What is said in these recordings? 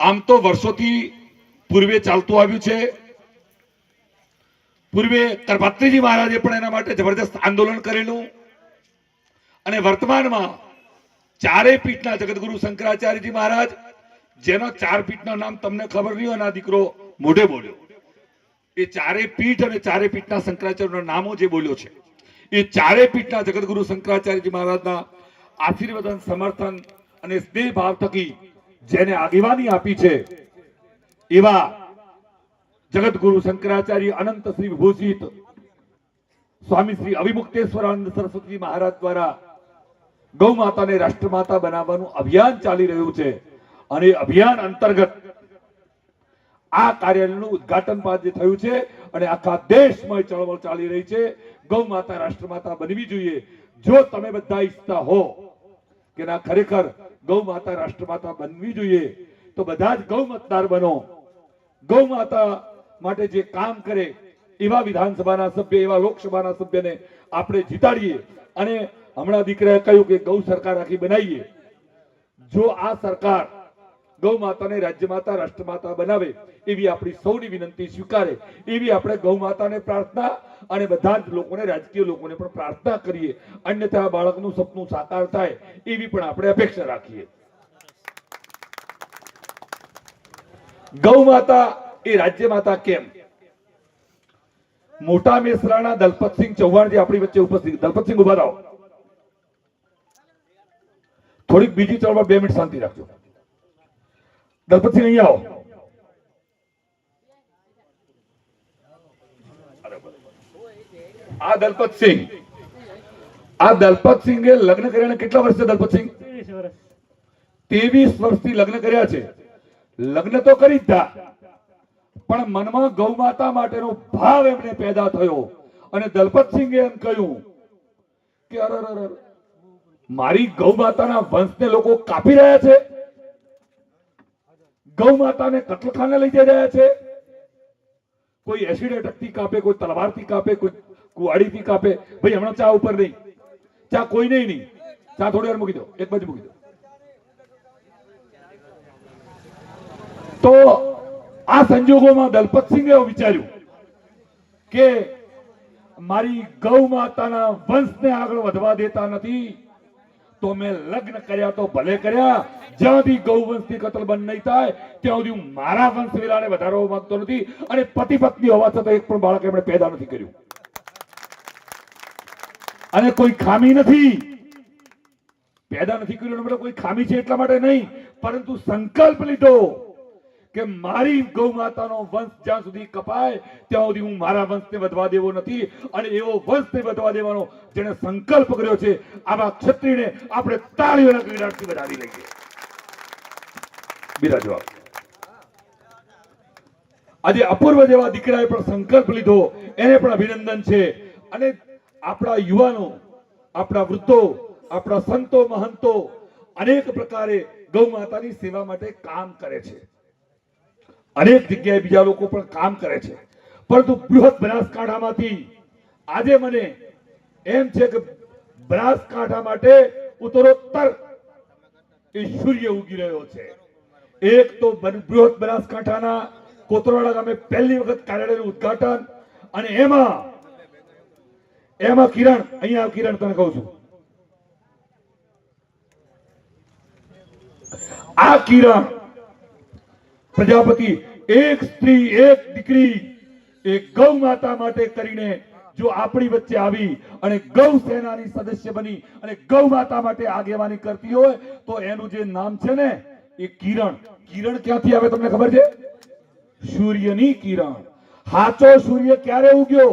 આમ તો વર્ષોથી પૂર્વે ચાલતું આવ્યું છે. પૂર્વે કરપાત્રીજી મહારાજે પણ એના માટે જબરદસ્ત આંદોલન કરેલું. અને વર્તમાનમાં ચારેય પીઠના જગતગુરુ શંકરાચાર્યજી મહારાજ, જેનો ચાર પીઠના નામ તમને ખબર નહીં હોય દીકરો મોઢે બોલ્યો. એ ચારેય પીઠ અને ચારે પીઠના શંકરાચાર્યના નામો જે બોલ્યો છે, એ ચારે પીઠના જગતગુરુ શંકરાચાર્યજી મહારાજના આશીર્વાદન સમર્થન અને સ્નેહ ભાવ થકી જેને આગેવાની આપી છે, એવા જગતગુરુ શંકરાચાર્ય અનંત શ્રી વિભૂષિત સ્વામી શ્રી અવિમુક્તેશ્વરાનંદ સરસ્વતી મહારાજ દ્વારા ગૌ માતાને રાષ્ટ્રમાતા બનાવવાનું અભિયાન ચાલી રહ્યું છે. અને અભિયાન અંતર્ગત આ કાર્યાલયનું ઉદ્ઘાટન આજે થયું છે અને આખા દેશમાં ચળવળ ચાલી રહી છે. ગૌ માતા રાષ્ટ્રમાતા બનવી જોઈએ. જો તમે બધા ઈચ્છતા હો કે ના ખરેખર ગૌ માતા રાષ્ટ્રમાતા બનવી જોઈએ. તો બધા જ ગૌ મતદાર બનો. ગૌ માતા માટે જે કામ કરે, એવા વિધાનસભાના સભ્ય, એવા લોકસભાના સભ્યને આપણે જીતાડીએ. અને હમણાં દીકરાએ કહ્યું કે ગૌ સરકાર આખી બનાવીએ. જો આ સરકાર ગૌ માતાને રાજ્ય માતા રાષ્ટ્ર માતા બનાવે, એવી આપણી સૌની વિનંતી સ્વીકારે. એવી આપણે ગૌ માતાને પ્રાર્થના અને બધા જ લોકોને, રાજકીય લોકોને પણ પ્રાર્થના કરીએ. અન્યથા બાળકનું સપનું સાકાર થાય, એવી પણ આપણે અપેક્ષા રાખીએ. ગૌ માતા એ રાજ્ય માતા કેમ? મોટા મેસરાના દલપતસિંહ ચૌહાણ જે આપણી વચ્ચે ઉપસ્થિત દલપતસિંહ, ઊભા રહો. થોડીક બીજી ચળવળ બે મિનિટ શાંતિ રાખજો. દલપતસિંહ અહીંયા આવો આ દલપતસિંહ આ દલપતસિંહે લગ્ન કર્યા કેટલા વર્ષ છે દલપતસિંહ વર્ષ. ત્રેવીસ વર્ષથી લગ્ન કર્યા છે. લગ્ન તો કરી દીધા પણ મનમાં ગૌ માતા માટેનો ભાવ એમને પેદા થયો. અને દલપતસિંહે એમ કહ્યું કે અરે, મારી ગૌ માતાના વંશને લોકો કાપી રહ્યા છે. ગૌ માતાને કતલખાને લઈ જઈ રહ્યા છે. કોઈ એસિડ અટકતી કાપે, કોઈ તલવારથી કાપે, કોઈ કુવાડીથી કાપે. ભાઈ, હમણાં ચા ઉપર નહીં. ચા કોઈ નહીં નહીં. ચા થોડી વાર મૂકી દો. એક બાજુ મૂકી દો. તો આ સંજોગોમાં દલપતસિંહે એવું વિચાર્યું કે મારી ગૌ માતાના વંશને આગળ વધવા દેતા નથી. તો મેં લગ્ન કર્યા તો ભલે કર્યા. જ્યાં સુધી ગૌ કતલ બંધ નહીં થાય, ત્યાં સુધી હું મારા વંશ વેલાને વધારવા માંગતો નથી અને પતિ પત્ની હોવા છતાં એક પણ બાળક એમણે પેદા નથી કર્યું. અને કોઈ ખામી નથી. પેદા નથી કર્યું મતલબ કોઈ ખામી છે એટલા માટે નહીં, પરંતુ સંકલ્પ લીધો. કે મારી ગૌ માતાનો વંશ જ્યાં સુધી કપાય, ત્યાં સુધી હું મારા વંશને વધવા દેવો નથી. અને એવો વંશને વધવા દેવાનો જેને સંકલ્પ કર્યો છે, આવા ક્ષત્રિયને આપણે તાળીઓના ક્રીડાથી વધાવી લઈએ. બીજા જવાબ. આજે અપૂર્વ જેવા દીકરાએ પણ સંકલ્પ લીધો, એને પણ અભિનંદન છે. અને આપણા યુવાનો, આપણા વૃદ્ધો, આપણા સંતો, મહંતો અનેક પ્રકારે ગૌ માતાની સેવા માટે કામ કરે છે. અનેક જગ્યાએ બીજા લોકો પણ કામ કરે છે. પરંતુ બૃહદ બનાસકાંઠામાંથી આજે મને એમ છે કે બનાસકાંઠા માટે ઉત્તરોત્તર એ સૂર્ય ઉગી રહ્યો છે. એક તો બૃહદ બનાસકાંઠાના કોતરવાડા ગામે પહેલી વખત કાર્યાલયનું ઉદ્ઘાટન અને એમાં એમાં કિરણ, અહીંયા કિરણ, તને કહું છું. આ કિરણ પ્રજાપતિ, એક સ્ત્રી, એક દીકરી એક ગૌ માતા માટે કરીને જો આપણી વચ્ચે આવી અને ગૌ સેનાની સદસ્ય બની અને ગૌ માતા માટે આગેવાની કરતી હોય, તો એનું જે નામ છે ને, એ કિરણ. કિરણ ક્યાંથી આવે તમને ખબર છે? સૂર્યની કિરણ. હાચો સૂર્ય ક્યારે ઉગ્યો?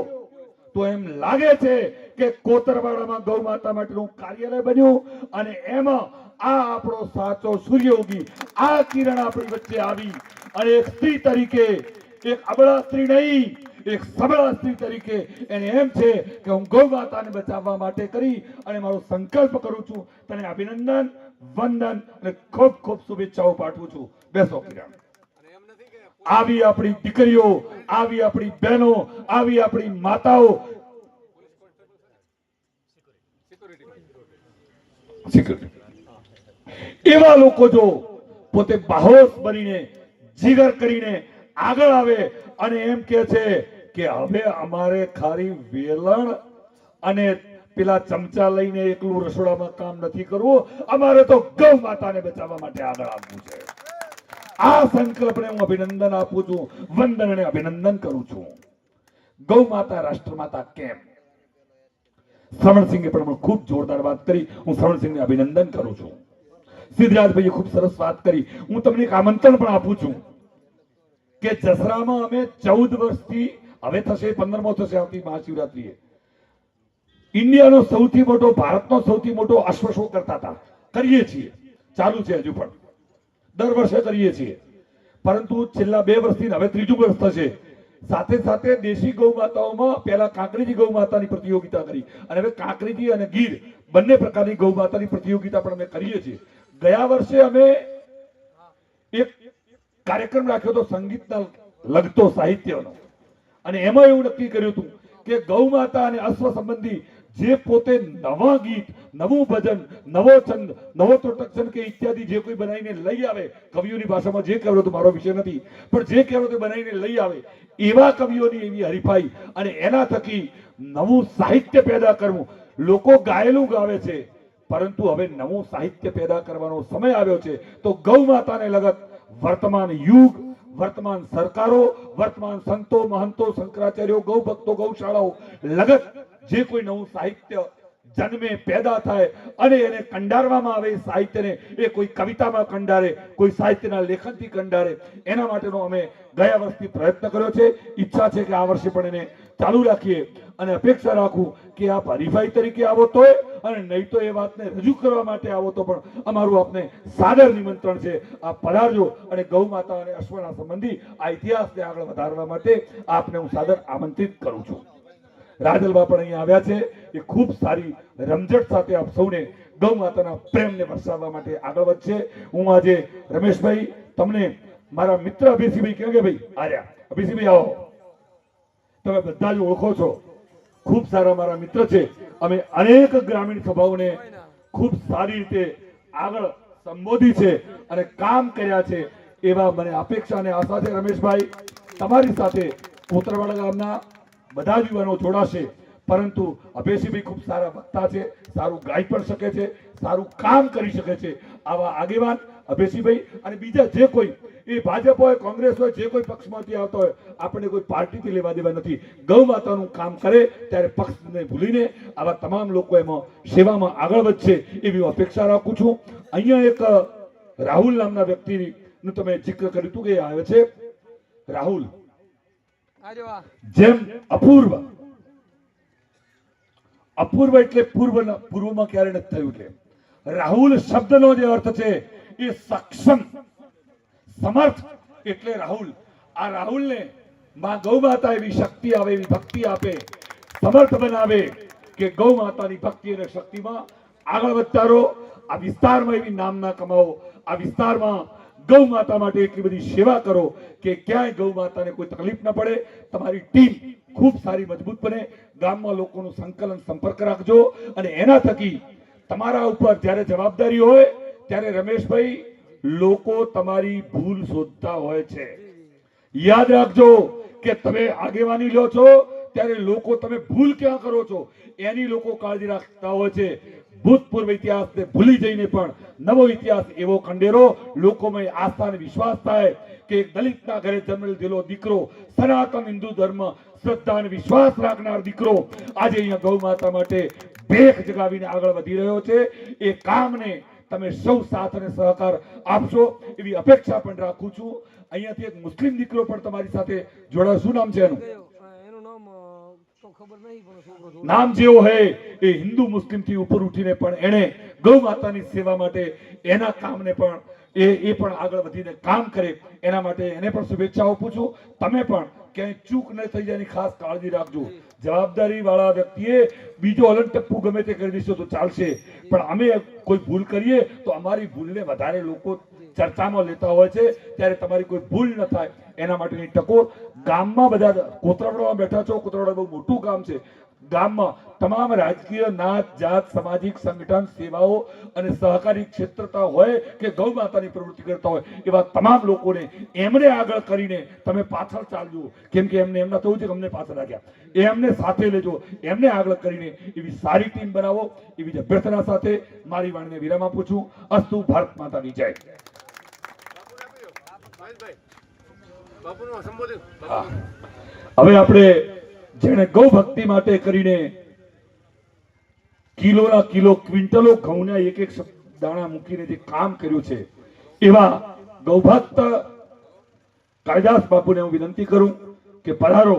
તો એમ લાગે છે કે કોતરવાડામાં ગૌ માતા માટેનું કાર્યાલય બન્યું અને એમાં આ આપણો સાચો સૂર્ય ઉગી આ કિરણ આપણી વચ્ચે આવી. અને એક સ્ત્રી તરીકે, એક અબળા સ્ત્રી નહીં, એક સબળા સ્ત્રી તરીકે એને એમ છે કે હું ગૌ માતાને બચાવવા માટે કરી અને મારો સંકલ્પ કરું છું. તને અભિનંદન, વંદન અને ખૂબ ખૂબ શુભેચ્છાઓ પાઠવું છું. બેસો કિરણ. આવી આપણી દીકરીઓ, આવી આપણી બહેનો, આવી આપણી માતાઓ. Security. એવા લોકો જો પોતે બાહોશ બનીને, જીગર કરીને આગળ આવે અને એમ કે છે કે હવે અમારે ખાલી વેલણ અને પેલા ચમચા લઈને એકલું રસોડામાં કામ નથી કરવું, અમારે તો ગૌ માતાને બચાવવા માટે આગળ આવવું છે. આ સંકલ્પને હું અભિનંદન આપું છું વંદન અને અભિનંદન કરું છું. ગૌ માતા, રાષ્ટ્ર માતા કેમ? શ્રવણસિંહે પણ ખૂબ જોરદાર વાત કરી, હું શ્રવણસિંહને અભિનંદન કરું છું. સિદ્ધરાજભાઈએ ખૂબ સરસ વાત કરી. હું તમને એક આમંત્રણ પણ આપું છું કે જસરામાં અમે ચૌદ વર્ષથી, હવે થશે પંદરમો થશે આવતી મહાશિવરાત્રીએ, ઇન્ડિયાનો સૌથી મોટો, ભારતનો સૌથી મોટો અશ્વ શો કરતા હતા. કરીએ છીએ. ચાલુ છે હજુ પણ. દર વર્ષે કરીએ છીએ. પરંતુ છેલ્લા બે વર્ષથી હવે ત્રીજું વર્ષ થશે. સાથે સાથે દેશી ગૌ માતાઓમાં પહેલા કાંકરેજી ગૌ માતાની પ્રતિયોગિતા કરી. અને હવે કાંકરીજી અને ગીર બંને પ્રકારની ગૌ માતાની પ્રતિયોગિતા પણ અમે કરીએ છીએ. ગયા વર્ષે અમે એક કાર્યક્રમ રાખ્યો હતો સંગીતના લગતો સાહિત્યનો. અને એમાં એવું નક્કી કર્યું હતું કે ગૌ માતા અને અશ્વ સંબંધી જે પોતે નવા ગીત, નવું ભજન, નવો છંદ, નવો ત્રોટક કે ઇત્યાદિ જે કોઈ બનાવીને લઈ આવે, કવિઓની ભાષામાં જે કહેવાનો તો મારો વિષય નથી, પણ જે કહેવાનો તે બનાવીને લઈ આવે, એવા કવિઓની એવી હરીફાઈ અને એના થકી નવું સાહિત્ય પેદા કરવું. લોકો ગાયેલું ગાવે છે. પરંતુ હવે નવું સાહિત્ય પેદા કરવાનો સમય આવ્યો છે. તો ગૌ માતાને લગત વર્તમાન યુગ, વર્તમાન સરકારો, વર્તમાન સંતો, મહંતો, શંકરાચાર્યો ગૌ ભક્તો ગૌશાળાઓ લગત જે કોઈ નવું સાહિત્ય જન્મે, પેદા થાય અને એને કંડારવામાં આવે સાહિત્યને, એ કોઈ કવિતામાં કંડારે, કોઈ સાહિત્યના લેખનથી કંડારે, એના માટેનો અમે ગયા વર્ષથી પ્રયત્ન કર્યો છે. ઈચ્છા છે કે આ વર્ષે પણ એને ચાલુ રાખીએ અને અપેક્ષા રાખું કે આપ હરીફાઈ તરીકે આવો તો અને નહીં તો એ વાતને રજૂ કરવા માટે આવો તો પણ અમારું આપને સાદર નિમંત્રણ છે. આપ પધારજો અને ગૌ માતા અને અશ્વના સંબંધી આ ઇતિહાસને આગળ વધારવા માટે આપને હું સાદર આમંત્રિત કરું છું. રાજલબા પણ અહીંયા આવ્યા છે. એ ખૂબ સારી રમઝટ સાથે આપ સૌને ગૌ માતાના પ્રેમને વરસાવવા માટે આગળ વધશે. હું આજે રમેશભાઈ, તમને મારા મિત્ર અભિષીભાઈ કેમ કે ભાઈ? આર્યા. અભિષીભાઈ આવો. તમે બધા જ ઓળખો છો. ખૂબ સારા મારા મિત્ર છે. અમે અનેક ગ્રામીણ સભાઓને ખૂબ સારી રીતે આગળ સંબોધી છે અને કામ કર્યા છે એવા મને અપેક્ષા અને આશા છે રમેશભાઈ. તમારી સાથે કોતરવાડા ગામના બધા જ યુવાનો જોડાશે. પરંતુ અભેશીભાઈ ખૂબ સારા વક્તા છે. સારું ગાઈ પણ શકે છે. સારું કામ કરી શકે છે. આવા આગેવાન અભેશીભાઈ અને બીજા જે કોઈ એ ભાજપ હોય કોંગ્રેસ હોય જે કોઈ પક્ષમાંથી આવતો હોય આપણે કોઈ પાર્ટીથી લેવા દેવા નથી. ગૌ માતાનું કામ કરે ત્યારે પક્ષને ભૂલીને આવા તમામ લોકો એમાં સેવામાં આગળ વધશે એવી હું અપેક્ષા રાખું છું. અહીંયા એક રાહુલ નામના વ્યક્તિનું તમે જિક્ર કર્યું હતું કે આવે છે. રાહુલ. જેમ અપૂર્વ. અપૂર્વ એટલે પૂર્વ પૂર્વમાં ક્યારે નથી થયું એટલે. રાહુલ શબ્દનો જે અર્થ છે એ સક્ષમ. સમર્થ એટલે રાહુલ. આ રાહુલને માં ગૌ માતા એવી શક્તિ આવે, એવી ભક્તિ આપે, સમર્થ બનાવે કે ગૌ માતાની ભક્તિ અને શક્તિમાં આગળ વધતા રહો આ વિસ્તારમાં એવી નામના કમાવો. આ વિસ્તારમાં ગૌ માતા માટે એટલી બધી સેવા કરો કે ક્યાંય ગૌ માતાને કોઈ તકલીફ ન પડે. તમારી ટીમ ખૂબ સારી, મજબૂત બને. ગામમાં લોકોનું સંકલન, સંપર્ક રાખજો. અને એના થકી તમારા ઉપર જ્યારે જવાબદારી હોય ત્યારે રમેશભાઈ, લોકો તમારી ભૂલ શોધતા હોય છે. યાદ રાખજો કે તમે આગેવાની લો છો, ત્યારે લોકો તમે ભૂલ ક્યાં કરો છો? એની લોકો કાળજી રાખતા હોય છે. ભૂતપૂર્વ ઇતિહાસને ભૂલી જઈને પણ નવો ઇતિહાસ એવો ખંડેરો લોકોમાં આસ્થા અને વિશ્વાસ થાય કે દલિતના ઘરે જન્મેલો દીકરો, સનાતન હિન્દુ ધર્મ, શ્રદ્ધા અને વિશ્વાસ રાખનાર દીકરો આજે અહીંયા ગૌ માતા માટે ભેખ જગાવીને આગળ વધી રહ્યો છે. એ કામને તમે સૌ સાથ અને સહકાર આપશો એવી અપેક્ષા પણ રાખું છું. અહીંયાથી એક મુસ્લિમ દીકરો પણ તમારી સાથે જોડા શું નામ છે એનું? એનું નામ જેવો હે એ હિન્દુ મુસ્લિમથી ઉપર ઉઠીને પણ એણે ગૌ માતાની સેવા માટે એના કામને પણ એ એ પણ આગળ વધીને કામ કરે. એના માટે એને પણ શુભેચ્છા આપું છું. તમે પણ ક્યાંય ચૂક ન થઈ જાય ખાસ કાળજી રાખજો. જવાબદારી વાળા વ્યક્તિએ બીજો અલગ ટપ્પુ ગમે તે કરી દેશો તો ચાલશે. પણ અમે કોઈ ભૂલ કરીએ તો અમારી ભૂલને વધારે લોકો ચર્ચામાં લેતા હોય છે. ત્યારે તમારી કોઈ ભૂલ ન થાય. એના માટેની ટકોર ગામમાં બધા કોતરાવડામાં બેઠા છો. કોતરાવડા બહુ મોટું ગામ છે. ગામમાં તમામ રાજકીય નાત જાત સામાજિક સંગઠન સેવાઓ અને સહકારી ક્ષેત્રતા હોય કે ગૌ માતાની પ્રવૃત્તિ કરતા હોય એવા તમામ લોકોને એમને આગળ કરીને તમે પાછળ ચાલજો. કેમ કે એમને એમના થયું છે કે અમને પાછળ રાખ્યા એમને સાથે લેજો. એમને આગળ કરીને એવી સારી ટીમ બનાવો. એવી જ અભ્યર્થના સાથે મારી વાણીને વિરામ આપું છું. અસ્તુ ભારત માતાની જય. હવે આપણે જેણે ગૌ ભક્તિ માટે કરીને કિલોના કિલો, ક્વિન્ટલો ઘઉંના એક એક દાણા મૂકીને જે કામ કર્યું છે, એવા ગૌભક્ત કાળિદાસ બાપુને હું વિનંતી કરું કે પધારો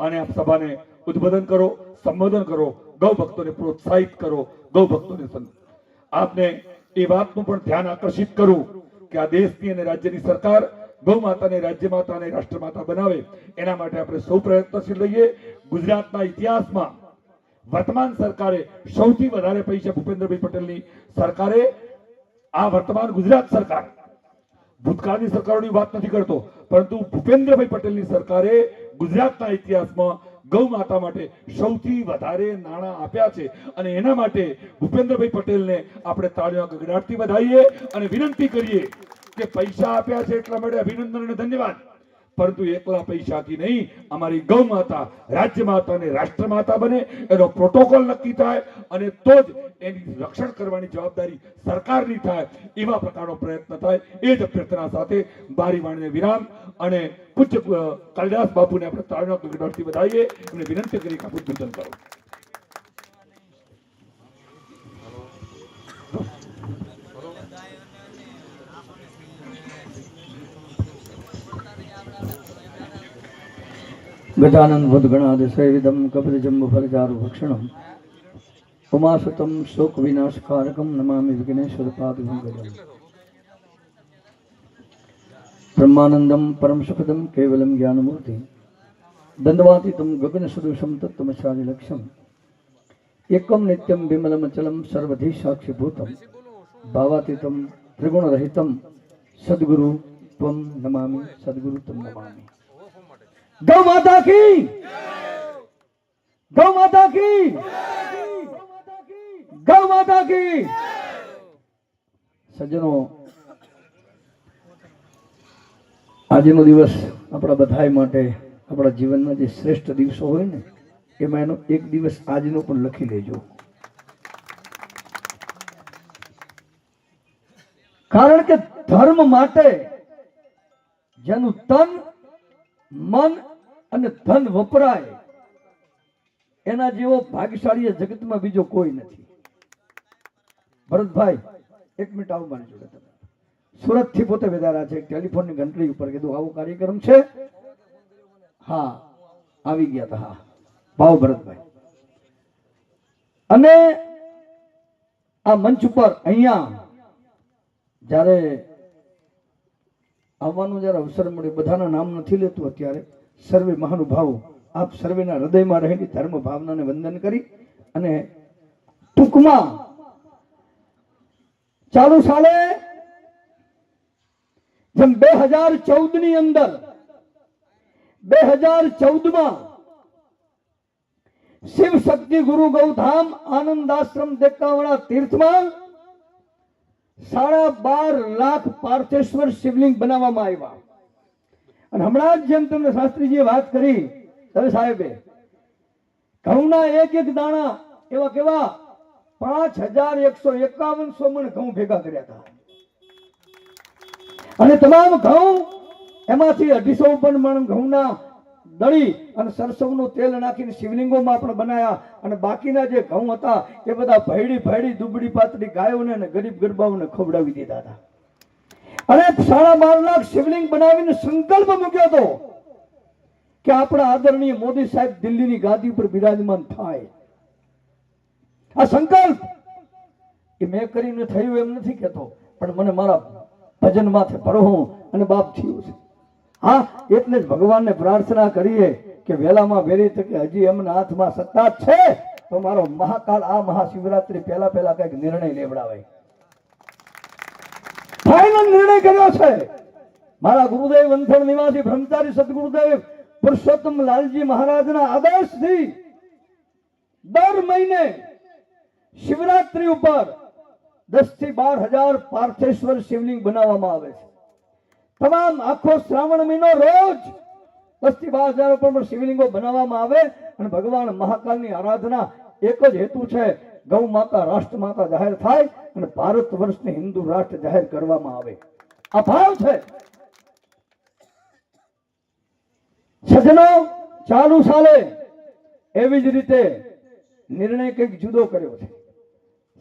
અને આપ સભાને ઉદ્બોધન કરો, સંબોધન કરો ગૌ ભક્તોને પ્રોત્સાહિત કરો ગૌ ભક્તોને આપને એ વાતનું પણ ધ્યાન આકર્ષિત કરું કે આ દેશની અને રાજ્યની સરકાર ગૌ માતાને રાજ્ય માતા અને રાષ્ટ્ર માતા બનાવે. એના માટે આપણે સૌ પ્રયત્નશીલ રહીએ. ગુજરાતના ઇતિહાસમાં વર્તમાન સરકારે સૌથી વધારે પૈસા ભૂપેન્દ્રભાઈ પટેલની સરકારે, આ વર્તમાન ગુજરાત સરકાર. ભૂતકાળની સરકારોની વાત નથી કરતો, પરંતુ ભૂપેન્દ્રભાઈ પટેલની સરકારે ગુજરાતના ઇતિહાસમાં ગૌ માતા માટે સૌથી વધારે નાણાં આપ્યા છે. અને એના માટે ભૂપેન્દ્રભાઈ પટેલને આપણે તાળીઓના ગગડાટથી વધાવીએ અને વિનંતી કરીએ કે પૈસા આપ્યા છે એટલા માટે અભિનંદન અને ધન્યવાદ. પરંતુ એકલા પૈસાથી નહીં, અમારી ગૌ માતા રાજ્ય માતા અને રાષ્ટ્ર માતા બને, એનો પ્રોટોકોલ નક્કી થાય અને તો જ એની રક્ષણ કરવાની જવાબદારી સરકારની થાય, એવા પ્રકારનો પ્રયત્ન થાય. એ જ અભ્યર્થના સાથે બારી વાણીને વિરામ અને પૂજ્ય કાલિદાસ બાપુને આપણે તાળીના વધાવીએ એમને વિનંતી કરી કે આપું પૂજન કરો. ભૂતગણાદિસેવિદમ કપિલજંબુફલચારુ ભક્ષણમ ઉમાસુતમ શોક વિનાશકારકમ નમામિ વિઘ્નેશ્વર પાદભંગજમ બ્રહ્માનંદમ પરમ સુખદમ કેવલમ જ્ઞાનમૂર્તિ દંડવાતીતમ ગગન સદૃશમ તત્વમચારિલક્ષમ એકમ નિત્યમ વિમલમચલમ સર્વધિ સાક્ષીભૂતમ ભાવાતીતમ ત્રિગુણરહિતમ ગૌ માતા કી! ગૌ માતા કી! ગૌ માતા કી! સજ્જનો, આજનો દિવસ આપણા બધાય માટે આપણા જીવનમાં જે શ્રેષ્ઠ દિવસો હોય ને, એમાં એનો એક દિવસ આજનો પણ લખી લેજો. કારણ કે ધર્મ માટે જેનું તન મન અને ધન વપરાય. એના જેવો ભાગ્યશાળી જગતમાં બીજો કોઈ નથી. ભરતભાઈ, એક મિનિટ આવું મારી જોડે તમે. સુરતથી પોતે વેદારા છે. ટેલિફોનની ઘંટડી ઉપર કીધું, આવો કાર્યક્રમ છે. હા, આવી ગયા હતા. હા. ભાવ ભરતભાઈ. અને આ મંચ ઉપર અહીંયા જ્યારે આવવાનો જ્યારે અવસર મળે, બધાના નામ નથી લેતું અત્યારે. સર્વે મહાનુભાવો, આપ સર્વેના હૃદયમાં રહેલી ધર્મ ભાવનાને વંદન કરી અને ટૂંકમાં ચાલુ સાલે જેમ બે હજાર ચૌદની અંદર, બે હજાર ચૌદમાં શિવ શક્તિ ગુરુ ગૌધામ આનંદ આશ્રમ દેખાવાળા તીર્થમાં સાડા બાર લાખ પાર્થેશ્વર શિવલિંગ બનાવવામાં આવ્યા. અને હમણાં જ જેમ તમને શાસ્ત્રીજીએ વાત કરી હવે સાહેબે, ઘઉંના એક એક દાણા એવા કેવા? પાંચ હજાર એકસો એકાવન મણ ઘઉં ભેગા કર્યા હતા. અને તમામ ઘઉં એમાંથી અઢીસો પણ મણ ઘઉંના દળી અને સરસવનું તેલ નાખીને શિવલિંગોમાં પણ બનાવ્યા અને બાકીના જે ઘઉં હતા એ બધા ભયડી ભયડી દુબડી પાતળી ગાયોને અને ગરીબ ગરબાઓને ખવડાવી દીધા હતા. અને સાડા બાર લાખ શિવલિંગ બનાવીને સંકલ્પ મૂક્યો હતો કે આપણા આદરણીય મોદી સાહેબ દિલ્હીની ગાદી ઉપર બિરાજમાન થાય. આ સંકલ્પ એ મેં કરીને થયું એમ નથી કહેતો, પણ મને મારા ભજન માથે પરહું અને બાપ થયું છે. હા, એટલે જ ભગવાનને પ્રાર્થના કરીએ કે વહેલામાં વહેલી તકે હજી એમના હાથમાં સત્તા છે. તો મારો મહાકાલ, આ મહાશિવરાત્રી પહેલા પહેલા કંઈક નિર્ણય લેવડાવે. ફાઈનલ નિર્ણય કર્યો છે. મારા ગુરુદેવ વંથણ નિવાસી બ્રહ્મચારી સદગુરુદેવ પુરુષોત્તમ લાલજી મહારાજના આદેશથી દર મહિને શિવરાત્રી ઉપર દસથી બાર હજાર પાર્થેશ્વર શિવલિંગ બનાવવામાં આવે છે. તમામ આખો શ્રાવણ મહિનો રોજથી બાર હજાર પણ શિવલિંગો બનાવવામાં આવે અને ભગવાન મહાકાલની આરાધના એક જ હેતુ છે. ગૌ માતા, રાષ્ટ્ર માતા જાહેર થાય અને ભારત વર્ષને હિન્દુ રાષ્ટ્ર જાહેર કરવામાં આવે. આ ભાવ છે. સજનો ચાલુ સાલે એવી જ રીતે નિર્ણય કંઈક જુદો કર્યો છે.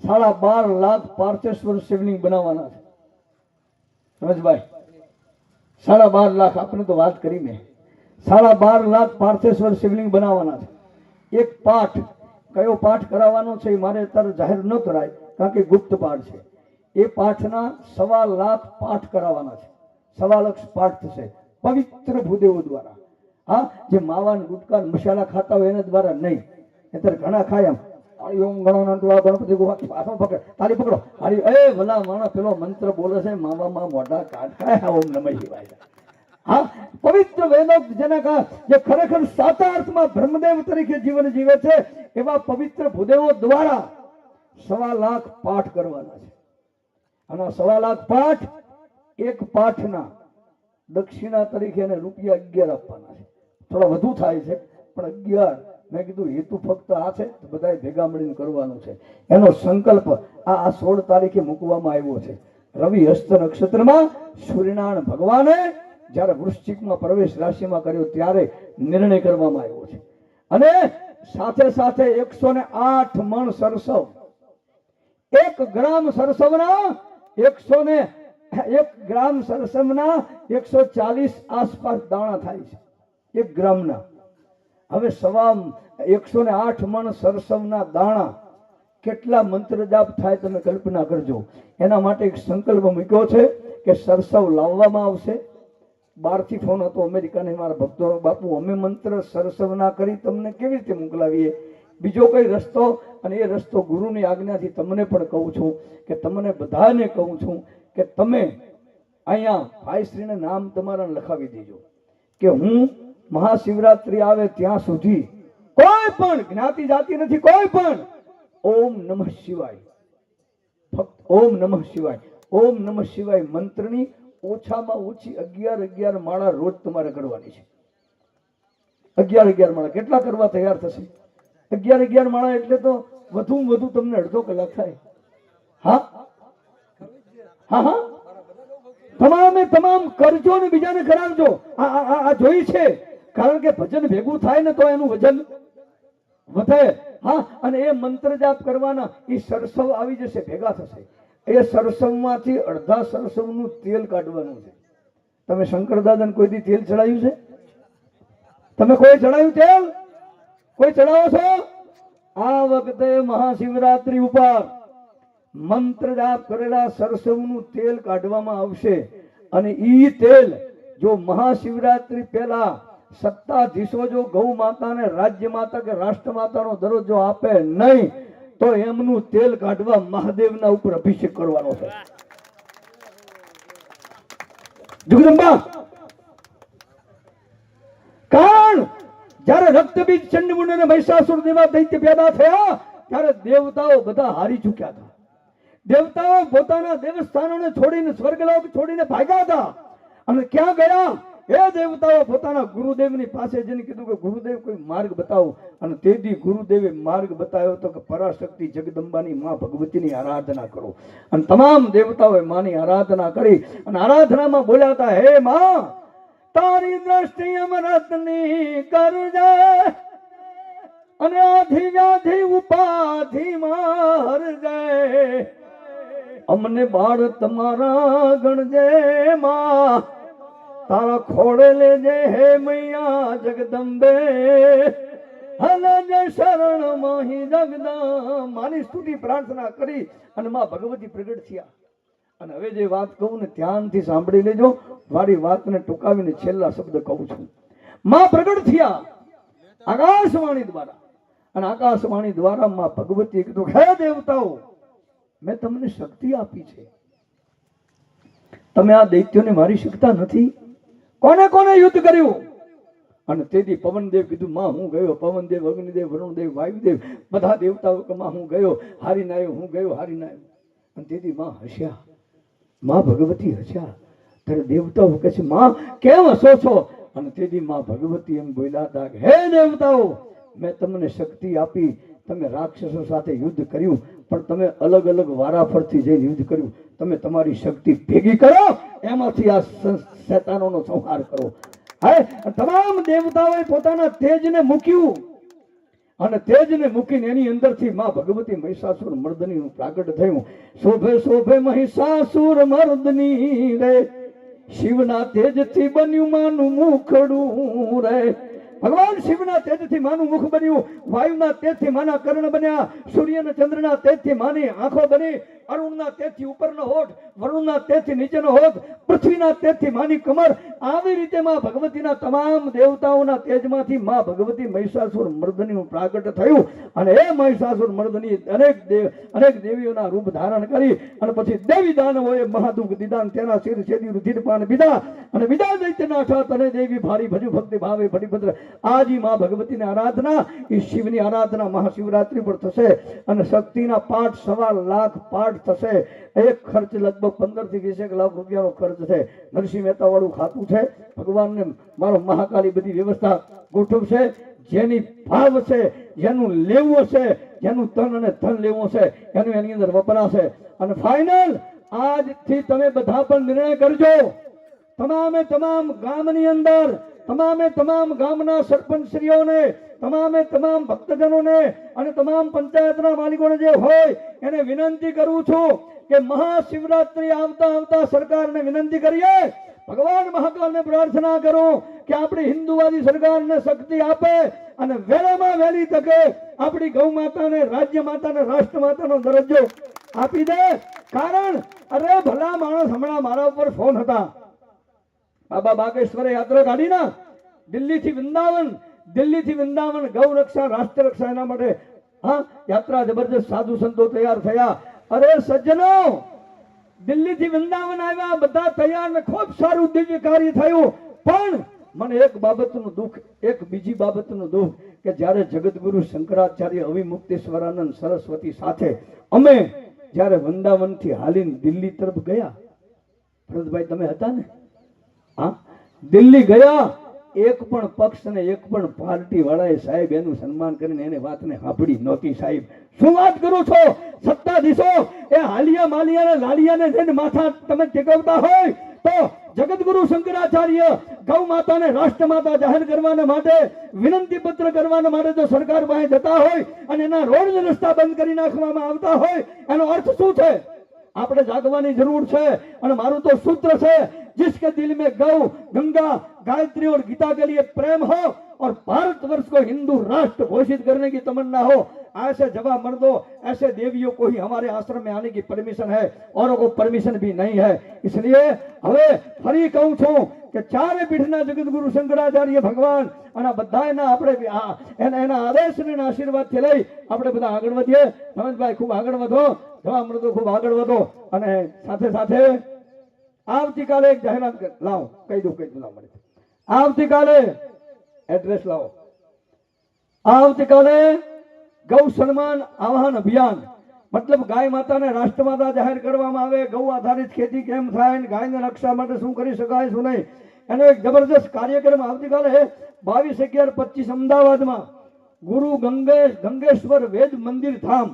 સાડા બાર લાખ પાર્થેશ્વર શિવલિંગ બનાવવાના છે. સમજભાઈ સાડા બાર લાખ આપણે તો વાત કરી મેં. સાડા બાર લાખ પાર્થેશ્વર શિવલિંગ બનાવવાના છે. એક પાઠ, કયો પાઠ કરાવવાનો છે એ મારે અત્યારે જાહેર ન કરાય, કારણ કે ગુપ્ત પાઠ છે. એ પાઠના સવા લાખ પાઠ કરાવવાના છે. સવા લાખ પાઠ થશે, પવિત્ર ભૂદેવો દ્વારા. હા, જે માવાન ગુટકા મસાલા ખાતા હોય એના દ્વારા નહીં. અત્યારે ઘણા ખાય એમ. જીવન જીવે છે, એવા પવિત્ર ભૂદેવો દ્વારા સવા લાખ પાઠ કરવાના છે. અને સવા લાખ પાઠ એક પાઠના દક્ષિણા તરીકે એને રૂપિયા અગિયાર આપવાના છે. થોડા વધુ થાય છે, પણ અગિયાર મેં કીધું, હેતુ ફક્ત આ છે બધાએ ભેગા મળીને કરવાનું છે. એનો સંકલ્પ આ સોળ તારીખે મૂકવામાં આવ્યો છે. રવિ હસ્ત નક્ષત્રમાં સૂર્યનારાયણ ભગવાને જ્યારે વૃશ્ચિકમાં પ્રવેશ રાશિમાં કર્યો ત્યારે નિર્ણય કરવામાં આવ્યો છે. અને સાથે સાથે એકસો ને આઠ મણ સરસવ, એક ગ્રામ સરસવના એકસો ને એક ગ્રામ સરસવના એકસો ચાલીસ આસપાસ દાણા થાય છે, એક ગ્રામના. હવે સવા એકસો ને આઠ મણ સરસવના દાણા કેટલા મંત્ર જાપ થાય તમે કલ્પના કરજો. એના માટે એક સંકલ્પ મૂક્યો છે કે સરસવ લાવવામાં આવશે. બહારથી ફોન હતો, અમેરિકાને મારા ભક્તો, બાપુ, અમે મંત્ર સરસવ ના કરી તમને કેવી રીતે મોકલાવીએ? બીજો કઈ રસ્તો? અને એ રસ્તો ગુરુની આજ્ઞાથી તમને પણ કહું છું કે તમને બધાને કહું છું કે તમે અહીંયા ભાઈશ્રીને નામ તમારા લખાવી દેજો. કે હું મહાશિવરાત્રી આવે ત્યાં સુધી કોઈ પણ જ્ઞાતિ જાતિ નથી, કોઈ પણ. ઓમ નમઃ શિવાય. ફક્ત ઓમ નમઃ શિવાય. ઓમ નમઃ શિવાય મંત્રની ઓછામાં ઓછી અગિયાર અગિયાર માળા રોજ તમારે કરવાની છે. અગિયાર અગિયાર માળા કેટલા કરવા તૈયાર થશે? અગિયાર અગિયાર માળા એટલે તો વધુ વધુ તમને અડધો કલાક થાય. હા? હા હા? તમામે તમામ કરજો ને બીજાને કરાવજો. આ, આ- જોઈ છે. કારણ કે ભજન ભેગું થાય ને તો એનું વજન વધે. હા, અને એ મંત્ર જાપ કરવાના, એ સરસવ આવી જશે, ભેગા થશે. એ સરસવમાંથી અડધા સરસવનું તેલ કાઢવાનું છે. તમે શંકર દાદાને કોઈ તેલ ચડાયું છે? તમે કોઈ ચડાયું તેલ? કોઈ ચડાવો છો? આ વખતે મહાશિવરાત્રી ઉપર મંત્ર જાપ કરેલા સરસવનું તેલ કાઢવામાં આવશે. અને ઈ તેલ જો મહાશિવરાત્રી પહેલા સત્તાધીશો જો ગૌ માતાને રાજ્ય માતા કે રાષ્ટ્ર માતાનો દરજ્જો આપે નહીં, તો એમનું તેલ કાઢવા મહાદેવના ઉપર અભિષેક કરવાનો છે. કારણ જ્યારે રક્તબીજ ચંડમુંડ અને મહિષાસુર જેવા દૈત્ય પેદા થયા, ત્યારે દેવતાઓ બધા હારી ચૂક્યા હતા. દેવતાઓ પોતાના દેવસ્થાનોને છોડીને, સ્વર્ગલોક છોડીને ભાગ્યા હતા. અને ક્યાં ગયા? એ દેવતાઓ, પોતાના ગુરુદેવની પાસે જઈને કીધું કે, ગુરુદેવ, કોઈ માર્ગ બતાવો. અને તેથી ગુરુદેવે માર્ગ બતાવ્યો તો કે, પરાશક્તિ જગદંબાની માં ભગવતીની આરાધના કરો. અને તમામ દેવતાઓએ માની આરાધના કરી અને આરાધનામાં બોલ્યા હતા, હે માં, તારી દ્રષ્ટિ અમરતની કરજે અને આધી વ્યાધી ઉપાધિ મારજે અમને બાળ તમારા ગણજે માં તારા ખોડે લેજે હે મૈયા જગદંબે હલજ શરણ માહી જગદા માની સ્તુતિ પ્રાર્થના કરી અને માં ભગવતી પ્રગટ થયા. અને હવે જે વાત કહું ને ધ્યાનથી સાંભળી લેજો. મારી વાતને ટૂંકાવીને છેલ્લા શબ્દ કહું છું. માં પ્રગટ થયા આકાશવાણી દ્વારા. અને આકાશવાણી દ્વારા માં ભગવતી કીધું, હે દેવતાઓ, મેં તમને શક્તિ આપી છે. તમે આ દૈત્યોને મારી શકતા નથી. કોને કોને યુદ્ધ કર્યું? અને તેથી પવનદેવ કીધું, માં, હું ગયો. પવનદેવ, અગ્નિદેવ, વરુણદેવ, વાયુદેવ, બધા દેવતાઓ માં, હું ગયો. હારી નાયો હું ગયો હારી નાયો અને તેથી માં હસ્યા. માં ભગવતી હસ્યા. ત્યારે દેવતાઓ કહે છે, માં, કેમ હસો છો? અને તેથી માં ભગવતી એમ બોલ્યા હતા હે દેવતાઓ, મેં તમને શક્તિ આપી. તમે રાક્ષસો સાથે યુદ્ધ કર્યું. પણ તમે અલગ અલગ વારાફરથી જઈને યુદ્ધ કર્યું, તમે તમારી શક્તિ ભેગી કરો, એમાંથી આ શૈતાનોનો સંહાર કરો. હવે તમામ દેવતાઓએ પોતાના તેજને મૂક્યું. અને તેજને મૂકીને એની અંદરથી માં ભગવતી મહિષાસુર મર્દનીનું પ્રાગટ થયું. શોભે શોભે મહિષાસુર મર્દની રે, શિવના તેજથી બન્યું માનું મુખડું રે. ભગવાન શિવના તેજથી માનું મુખ બન્યું, વાયુના તેજથી માના કર્ણ બન્યા સૂર્ય અને ચંદ્રના તેજથી માની આંખો બની, અરુણના તેજથી ઉપરનો હોઠ, વરુણના તેજથી નીચેનો હોઠ, પૃથ્વીના તેજથી માની કમર, આવી રીતે માં ભગવતીના તમામ દેવતાઓના તેજમાંથી માં ભગવતી મહિષાસુર મર્દનીનું પ્રાગટ થયું. અને એ મહિષાસુર મર્દની અનેક દેવ અનેક દેવીઓના રૂપ ધારણ કરી, અને પછી દેવી દાનવોએ મહાદુખ દિદાન તેના શિર છેદી રુધિર પાન બીજા, અને બીજા દૈત્યના અઠાત તને દેવી ભારી ભજુ ભક્તિ ભાવે ભટીભદ્ર આજી માં ભગવતીની આરાધના એ શિવની આરાધના મહાશિવરાત્રિ પર થશે અને શક્તિના પાઠ સવા લાખ પાઠ થશે. એક ખર્ચ લગભગ પંદરથી વીસેક લાખ રૂપિયાનો ખર્ચ છે. નરસિંહ મહેતા વાળું ખાતું છે. ભગવાનને મારો મહાકાલી બધી વ્યવસ્થા ગોઠવશે. જેની ભાવ છે, જેનું લેવું છે જેનું તન અને ધન લેવું છે એનું એની અંદર વપરાશે. અને ફાઇનલ આજથી તમે બધા પણ નિર્ણય કરજો. તમામે તમામ ગામની અંદર તમામે તમામ ગામના સરપંચશ્રીઓને, તમામે તમામ ભક્તજનોને અને તમામ પંચાયતના માલિકોને જે હોય, એને વિનંતી કરું છું કે મહાશિવરાત્રી આવતા આવતા સરકારને વિનંતી કરીએ. ભગવાન મહાકાલને પ્રાર્થના કરો કે આપણી હિન્દુવાદી સરકારને શક્તિ આપે અને વહેલામાં વહેલી તકે આપણી ગૌ માતાને રાજ્ય માતાને રાષ્ટ્ર માતાનો દરજ્જો આપી દે. કારણ, અરે ભલા માણસ હમણાં મારા ઉપર ફોન હતા. બાબા બાગેશ્વરે યાત્રા કાઢી ના. દિલ્હીથી વૃંદાવન દિલ્હીથી વૃંદાવન, ગૌ રક્ષા, રાષ્ટ્ર રક્ષા એના માટે, હા, યાત્રા જબરજસ્ત સાધુ સંતો તૈયાર થયા. અરે સજ્જનો, દિલ્હીથી વૃંદાવન આવ્યા, બધા તૈયાર ને ખૂબ સારું દિવ્ય કાર્ય થયું. પણ મને એક બાબતનું દુઃખ, એક બીજી બાબતનું દુઃખ કે જ્યારે જગતગુરુ શંકરાચાર્ય અવિમુક્તેશ્વરાનંદ સરસ્વતી સાથે અમે જ્યારે વૃંદાવનથી હાલીને દિલ્હી તરફ ગયા, ભરતભાઈ, તમે હતા ને? દિલ્હી ગયા, એક પણ પક્ષ અને એક પણ પાર્ટી વાળાએ સાહેબ એનું સન્માન કરીને એને વાતને સાંભળી નહોતી સાહેબ. શું વાત કરું છો? સત્તાધીશો, એ હાલિયા માલિયા લાલિયાને જઈને માથા તમે ટેકવતા હોય તો જગતગુરુ શંકરાચાર્ય ગૌ માતાને રાષ્ટ્ર માતા જાહેર કરવાના માટે, વિનંતી પત્ર કરવાના માટે જો સરકાર પાસે જતા હોય અને એના રોડ રસ્તા બંધ કરી નાખવામાં આવતા હોય, એનો અર્થ શું છે? આપણે જાગવાની જરૂર છે અને મારું તો સૂત્ર છે जिसके दिल में गौ गंगा गायत्री और गीता के लिए प्रेम हो और भारत वर्ष को हिंदू राष्ट्र घोषित करने की तमन्ना हो ऐसे जवाब मर्दो ऐसे देवियों को ही हमारे आश्रम में आने की परमिशन है औरों को परमिशन भी नहीं है इसलिए હવે ફરી કહું છું કે ચારે પીઠના જગતગુરુ શંકરાચાર્ય ભગવાન અને બધા એના આપણે એના એના એના આશીર્વાદથી લઈ આપણે બધા આગળ વધીએ. રમેશભાઈ ખૂબ આગળ વધો. જવા મૃદુ, ખૂબ આગળ વધો. અને સાથે સાથે આવતીકાલે એક જાહેરાત લાવો. કહી દઉં કહી દઉં મળે. આવતીકાલે એડ્રેસ લાવો. આવતીકાલે ગૌ સન્માન આહ્વાન અભિયાન. મતલબ ગાય માતાને રાષ્ટ્રમાતા જાહેર કરવામાં આવે, ગૌ આધારિત ખેતી કેમ થાય અને ગાયને રક્ષા માટે શું કરી શકાય, શું નહીં? એનો એક જબરજસ્ત કાર્યક્રમ આવતીકાલે બાવીસ અગિયાર પચીસ અમદાવાદમાં. ગુરુ ગંગેશ ગંગેશ્વર વેદ મંદિર ધામ.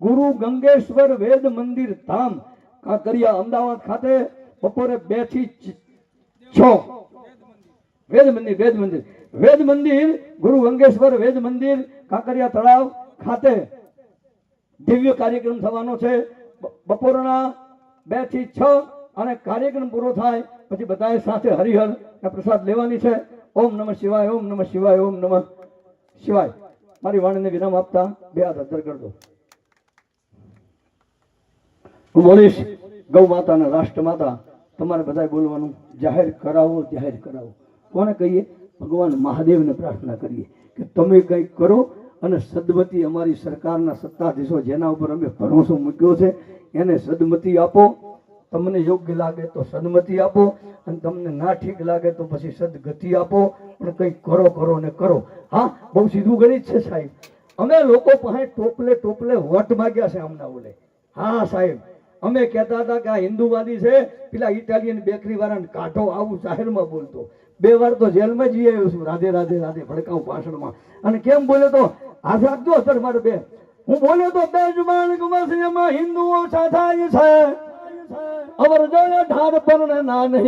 ગુરુ ગંગેશ્વર વેદ મંદિર ધામ. કાંકરિયા અમદાવાદ ખાતે બપોરે બેથી છ. વેદ મંદિર વેદ મંદિર. વેદ મંદિર, ગુરુ ગંગેશ્વર વેદ મંદિર, કાંકરિયા તળાવ ખાતે. દિવ્ય કાર્યક્રમ થવાનો છે. બપોરના બેથી છ અને કાર્યક્રમ પૂરો થાય પછી બધાએ સાથે હરિહર પ્રસાદ લેવાની છે. ઓમ નમઃ શિવાય, ઓમ નમઃ શિવાય, ઓમ નમઃ શિવાય. મારી વાણીને વિરામ આપતા બે હાથ અદ્ધર કરી હું બોલીશ, ગૌ માતા અને રાષ્ટ્ર માતા, તમારે બધાએ બોલવાનું, જાહેર કરાવો જાહેર કરાવો. કોને કહીએ? ભગવાન મહાદેવને પ્રાર્થના કરીએ કે તમે કંઈક કરો અને સદમતી અમારી સરકારના સત્તાધીશો જેના ઉપર અમે ભરોસો મૂક્યો છે, એને સદમતી આપો. તમને યોગ્ય લાગે તો સદમતી આપો અને તમને ના ઠીક લાગે તો પછી સદગતિ આપો. પણ કંઈક કરો કરો ને કરો. હા, બહુ સીધું ગણિત છે સાહેબ. અમે લોકો પાસે ટોપલે ટોપલે વટ માગ્યા છે હમણાં ઓલે. હા, સાહેબ. અમે કહેતા હતા કે આ હિન્દુવાદી છે, પેલા ઇટાલિયન બેકરી વાળાને કાઢો આવું જાહેરમાં બોલતો. બે વાર તો જેલમાં જઈ આવ્યો છું. રાધે રાધે રાધે ભડકાઉ ભાષણમાં. અને કેમ બોલે તો? હાથ રાખજો અત્યારે મારે બે. હું બોલે તો બે જુબાન ગમાશે એમાં હિન્દુઓ સાથાય છે. અવર જળ ઢાર પર ના નહીં.